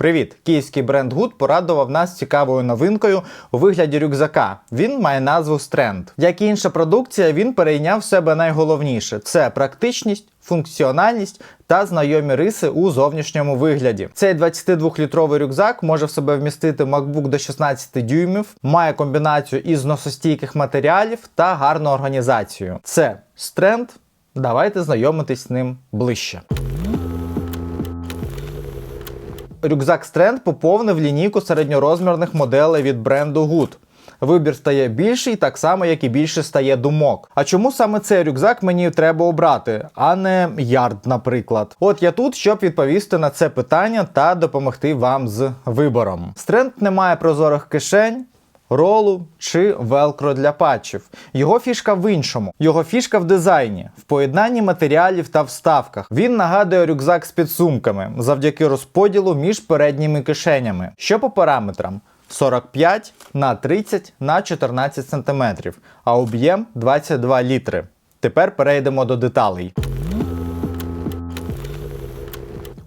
Привіт! Київський бренд Good порадував нас цікавою новинкою у вигляді рюкзака. Він має назву Strand. Як і інша продукція, він перейняв в себе найголовніше: це практичність, функціональність та знайомі риси у зовнішньому вигляді. Цей 22-літровий рюкзак може в себе вмістити MacBook до 16 дюймів, має комбінацію із носостійких матеріалів та гарну організацію. Це Strand. Давайте знайомитись з ним ближче. Рюкзак Strand поповнив лінійку середньорозмірних моделей від бренду Good. Вибір стає більший, так само, як і більше стає думок. А чому саме цей рюкзак мені треба обрати, а не ярд, наприклад? От я тут, щоб відповісти на це питання та допомогти вам з вибором. Стренд не має прозорих кишень. Ролу чи велкро для патчів. Його фішка в іншому. Його фішка в дизайні, в поєднанні матеріалів та вставках. Він нагадує рюкзак з підсумками завдяки розподілу між передніми кишенями. Що по параметрам? 45 на 30 на 14 см, а об'єм 22 літри. Тепер перейдемо до деталей.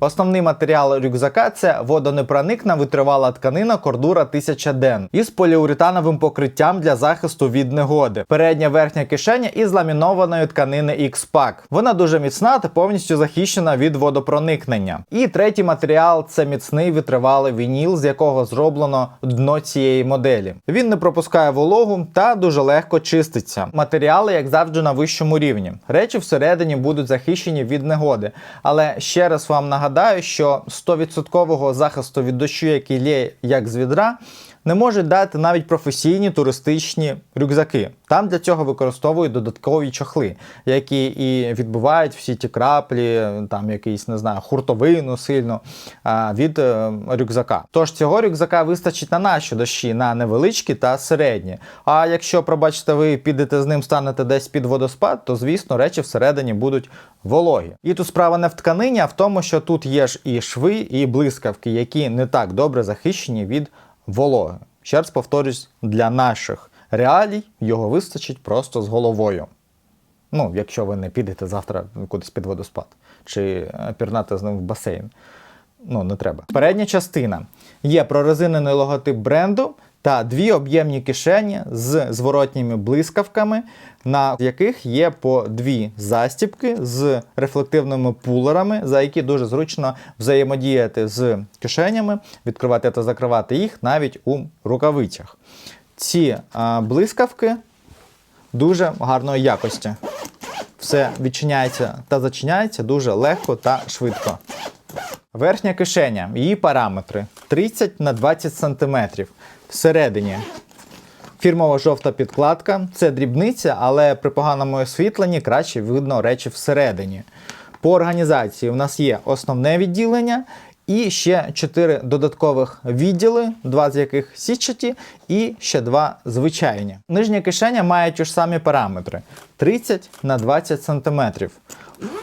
Основний матеріал рюкзака це водонепроникна витривала тканина кордура 1000 ден із поліуретановим покриттям для захисту від негоди. Передня верхня кишеня із ламінованої тканини X-Pack. Вона дуже міцна та повністю захищена від водопроникнення. І третій матеріал це міцний витривалий вініл, з якого зроблено дно цієї моделі. Він не пропускає вологу та дуже легко чиститься. Матеріали, як завжди, на вищому рівні. Речі всередині будуть захищені від негоди. Але ще раз вам нагадаю, що 100% захисту від дощу, який лє як з відра, не можуть дати навіть професійні туристичні рюкзаки. Там для цього використовують додаткові чохли, які і відбувають всі ті краплі, там якийсь не знаю, хуртовину сильно від е, рюкзака. Тож цього рюкзака вистачить на наші дощі, на невеличкі та середні. А якщо, пробачте, ви підете з ним, станете десь під водоспад, то звісно речі всередині будуть вологі. І тут справа не в тканині, а в тому, що тут є ж і шви, і блискавки, які не так добре захищені від вологи. Ще раз повторюсь, для наших реалій його вистачить просто з головою. Ну, якщо ви не підете завтра кудись під водоспад чи е, пірнати з ним в басейн. Ну, не треба. Передня частина є прорезинений логотип бренду та дві об'ємні кишені з зворотніми блискавками, на яких є по дві застіпки з рефлективними пулерами, за які дуже зручно взаємодіяти з кишенями, відкривати та закривати їх навіть у рукавицях. Ці а, блискавки дуже гарної якості. Все відчиняється та зачиняється дуже легко та швидко. Верхня кишеня, її параметри 30 на 20 см. Всередині фірмова жовта підкладка. Це дрібниця, але при поганому освітленні краще видно речі всередині. По організації у нас є основне відділення і ще 4 додаткових відділи, два з яких сітчаті, і ще два звичайні. Нижня кишеня має ті ж самі параметри 30 на 20 см.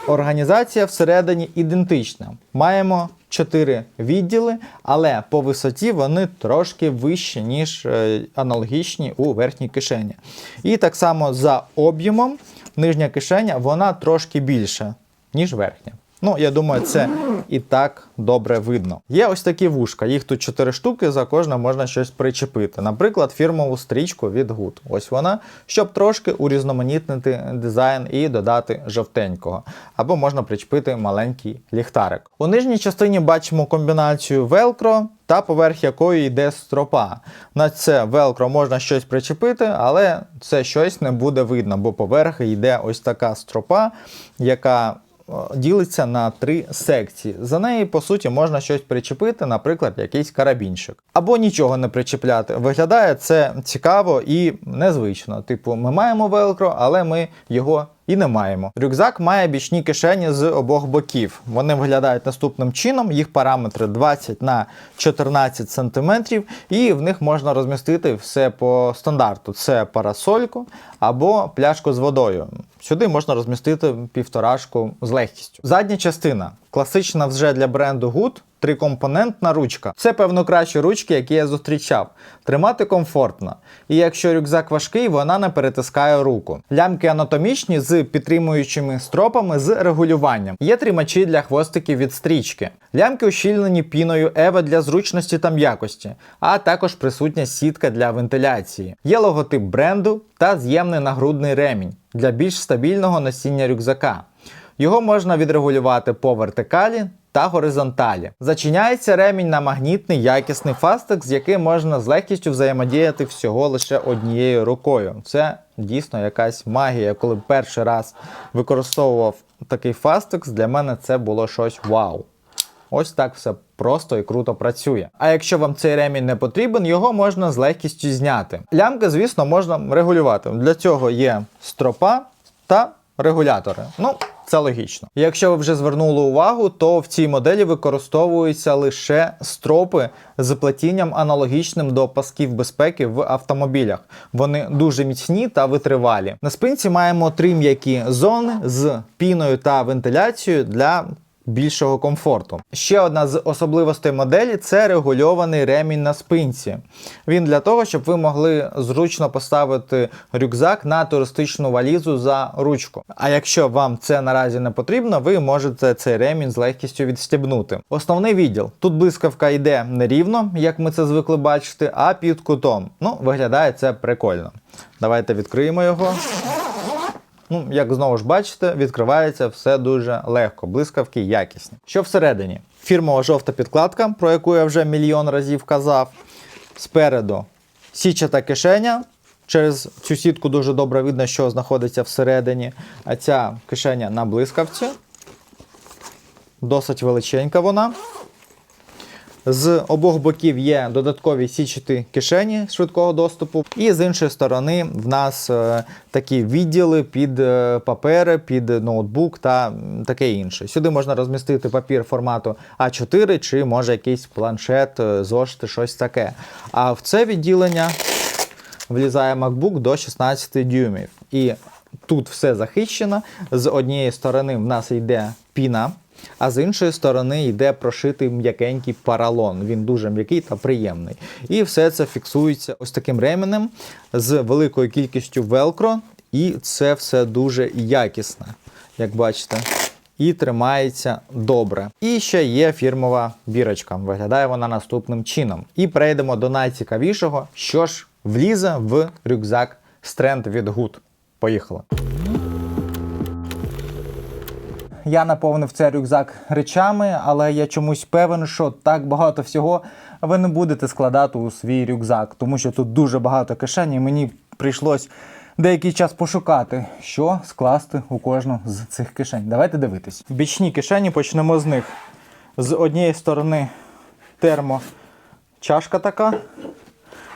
Організація всередині ідентична. Маємо 4 відділи, але по висоті вони трошки вищі, ніж е, аналогічні у верхній кишені. І так само за об'ємом нижня кишеня вона трошки більша, ніж верхня. Ну, я думаю, це і так добре видно. Є ось такі вушка, їх тут 4 штуки, за кожне можна щось причепити. Наприклад, фірмову стрічку від Good. Ось вона, щоб трошки урізноманітнити дизайн і додати жовтенького. Або можна причепити маленький ліхтарик. У нижній частині бачимо комбінацію Velcro та поверх якої йде стропа. На це велкро можна щось причепити, але це щось не буде видно, бо поверх йде ось така стропа, яка ділиться на три секції. За неї, по суті, можна щось причепити, наприклад, якийсь карабінчик. Або нічого не причепляти. Виглядає це цікаво і незвично. Типу, ми маємо велкро, але ми його і не маємо. Рюкзак має бічні кишені з обох боків. Вони виглядають наступним чином. Їх параметри 20 на 14 см, і в них можна розмістити все по стандарту: це парасольку або пляшку з водою. Сюди можна розмістити півторашку з легкістю. Задня частина класична вже для бренду Good. Трикомпонентна ручка. Це певно кращі ручки, які я зустрічав. Тримати комфортно. І якщо рюкзак важкий, вона не перетискає руку. Лямки анатомічні з підтримуючими стропами з регулюванням. Є тримачі для хвостиків від стрічки. Лямки ущільнені піною EVA для зручності та м'якості, а також присутня сітка для вентиляції. Є логотип бренду та з'ємний нагрудний ремінь для більш стабільного носіння рюкзака. Його можна відрегулювати по вертикалі та горизонталі. Зачиняється ремінь на магнітний якісний фастик, з яким можна з легкістю взаємодіяти всього лише однією рукою. Це дійсно якась магія. Коли перший раз використовував такий фастекс, для мене це було щось вау. Ось так все просто і круто працює. А якщо вам цей ремінь не потрібен, його можна з легкістю зняти. Лямки, звісно, можна регулювати. Для цього є стропа та регулятори. Ну, це логічно. Якщо ви вже звернули увагу, то в цій моделі використовуються лише стропи з плетінням аналогічним до пасків безпеки в автомобілях. Вони дуже міцні та витривалі. На спинці маємо три м'які зони з піною та вентиляцією для більшого комфорту. Ще одна з особливостей моделі це регульований ремінь на спинці. Він для того, щоб ви могли зручно поставити рюкзак на туристичну валізу за ручку. А якщо вам це наразі не потрібно, ви можете цей ремінь з легкістю відстібнути. Основний відділ. Тут блискавка йде не рівно, як ми це звикли бачити, а під кутом. Ну, виглядає це прикольно. Давайте відкриємо його. Ну, як знову ж бачите, відкривається все дуже легко, блискавки якісні. Що всередині? Фірмова жовта підкладка, про яку я вже мільйон разів казав. Спереду січата кишеня. Через цю сітку дуже добре видно, що знаходиться всередині. А ця кишеня на блискавці. Досить величенька вона. З обох боків є додаткові січати кишені швидкого доступу, і з іншої сторони в нас е, такі відділи під е, папери, під ноутбук та таке інше. Сюди можна розмістити папір формату А4 чи може якийсь планшет, е, зошити, щось таке. А в це відділення влізає MacBook до 16 дюймів. І тут все захищено. З однієї сторони в нас йде піна. А з іншої сторони йде прошитий м'якенький паралон. Він дуже м'який та приємний. І все це фіксується ось таким ременем з великою кількістю велкро, і це все дуже якісне, як бачите. І тримається добре. І ще є фірмова бірочка. Виглядає вона наступним чином. І перейдемо до найцікавішого, що ж влізе в рюкзак Strand від Good. Поїхали. Я наповнив цей рюкзак речами, але я чомусь певен, що так багато всього ви не будете складати у свій рюкзак, тому що тут дуже багато кишень, і мені прийшлось деякий час пошукати, що скласти у кожну з цих кишень. Давайте дивитись. Бічні кишені почнемо з них. З однієї сторони термочашка така,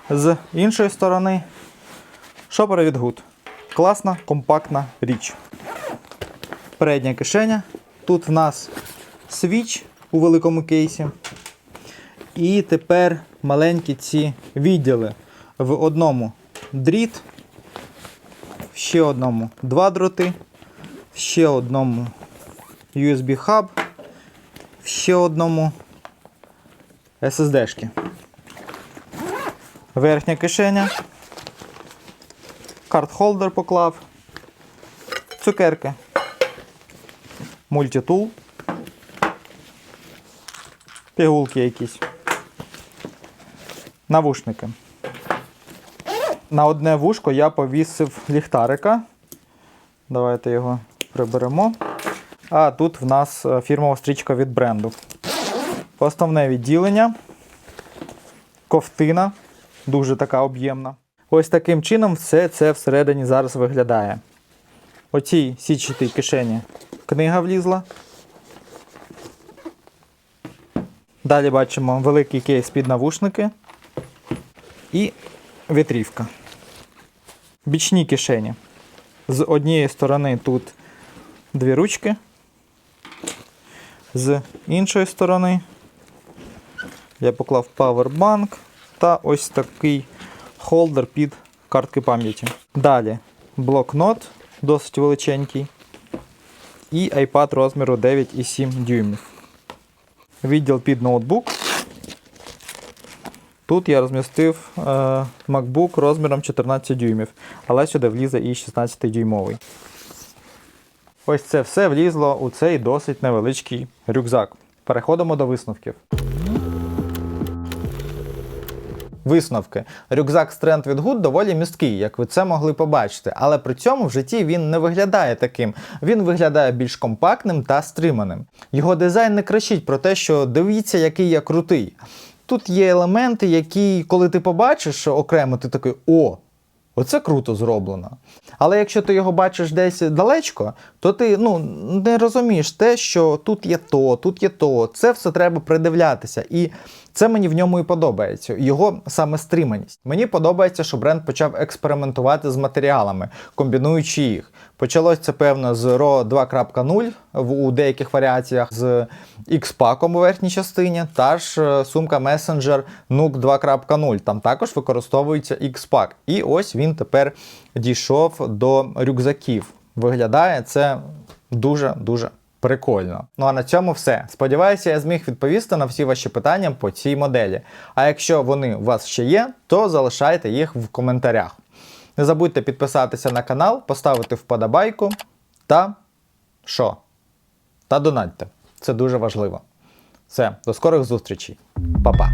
з іншої сторони шопери від Good. Класна, компактна річ передня кишеня. Тут в нас свіч у великому кейсі. І тепер маленькі ці відділи. В одному дріт, в ще одному два дроти, в ще одному USB хаб, в ще одному SSD-шки. Верхня кишеня. Карт-холдер поклав. Цукерки мультитул, пігулки якісь, навушники. На одне вушко я повісив ліхтарика. Давайте його приберемо. А тут в нас е, фірмова стрічка від бренду. Основне відділення, ковтина, дуже така об'ємна. Ось таким чином все це всередині зараз виглядає. Оцій січатій кишені книга влізла. Далі бачимо великий кейс під навушники і вітрівка. Бічні кишені. З однієї сторони тут дві ручки, з іншої сторони я поклав павербанк та ось такий холдер під картки пам'яті. Далі блокнот досить величенький. І iPad розміру 9,7 дюймів. Відділ під ноутбук. Тут я розмістив е, MacBook розміром 14 дюймів, але сюди влізе і 16 дюймовий. Ось це все влізло у цей досить невеличкий рюкзак. Переходимо до висновків. Висновки. Рюкзак Strand від Good доволі місткий, як ви це могли побачити, але при цьому в житті він не виглядає таким. Він виглядає більш компактним та стриманим. Його дизайн не кричить про те, що дивіться, який я крутий. Тут є елементи, які, коли ти побачиш окремо, ти такий о. Оце круто зроблено. Але якщо ти його бачиш десь далечко, то ти ну, не розумієш те, що тут є то, тут є то. Це все треба придивлятися. І це мені в ньому і подобається. Його саме стриманість. Мені подобається, що бренд почав експериментувати з матеріалами, комбінуючи їх. Почалось це, певно, з RAW 2.0 в- у деяких варіаціях з X-Pack у верхній частині, та ж е, сумка Messenger Nuke 2.0. Там також використовується X-Pack. І ось він тепер дійшов до рюкзаків. Виглядає це дуже-дуже прикольно. Ну а на цьому все. Сподіваюся, я зміг відповісти на всі ваші питання по цій моделі. А якщо вони у вас ще є, то залишайте їх в коментарях. Не забудьте підписатися на канал, поставити вподобайку та що? Та донатьте. Це дуже важливо. Все, до скорих зустрічей. Па-па.